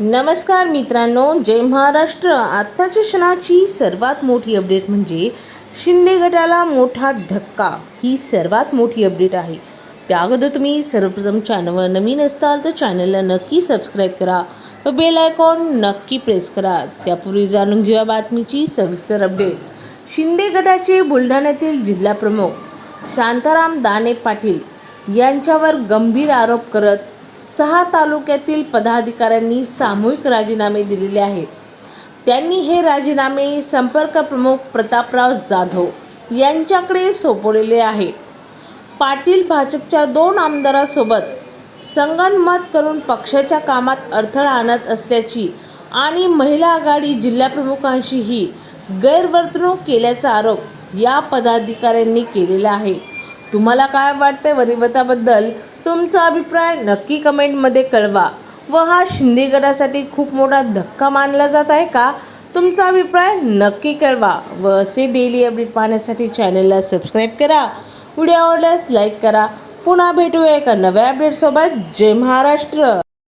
नमस्कार मित्रांनो जय महाराष्ट्र. आत्ताच्या क्षणाची सर्वात मोठी अपडेट म्हणजे शिंदे गटाला मोठा धक्का. ही सर्वात मोठी अपडेट आहे. त्या अगोदर तुम्ही सर्वप्रथम चॅनलवर नवीन असताल तर चॅनलला नक्की सबस्क्राईब करा. व बेल आयकॉन नक्की प्रेस करा. त्यापूर्वी जाणून घेऊया बातमीची सविस्तर अपडेट शिंदे गटाचे बुलढाण्यातील जिल्हा प्रमुख शांताराम दाने पाटील यांच्यावर गंभीर आरोप करत सहा तालुक्यातील पदाधिकाऱ्यांनी सामूहिक राजीनामे दिलेले आहेत. त्यांनी हे राजीनामे संपर्क प्रमुख प्रतापराव जाधव यांच्याकडे सोपवलेले आहेत. पाटील भाजपच्या दोन आमदारासोबत संगनमत करून पक्षाच्या कामात अडथळा आणत असल्याची आणि महिला आघाडी जिल्हाप्रमुखांशीही गैरवर्तणूक केल्याचा आरोप या पदाधिकाऱ्यांनी केलेला आहे. तुम्हाला काय वाटतंय? वरिवताबद्दल तुमचा अभिप्राय नक्की कमेंटमध्ये कळवा. व हा शिंदे गटासाठी खूप मोठा धक्का मानला जात आहे का? तुमचा अभिप्राय नक्की कळवा व असे डेली अपडेट पाहण्यासाठी चॅनलला सबस्क्राईब करा. व्हिडिओ आवडल्यास लाईक करा. पुन्हा भेटूया एका नव्या अपडेटसोबत जय महाराष्ट्र!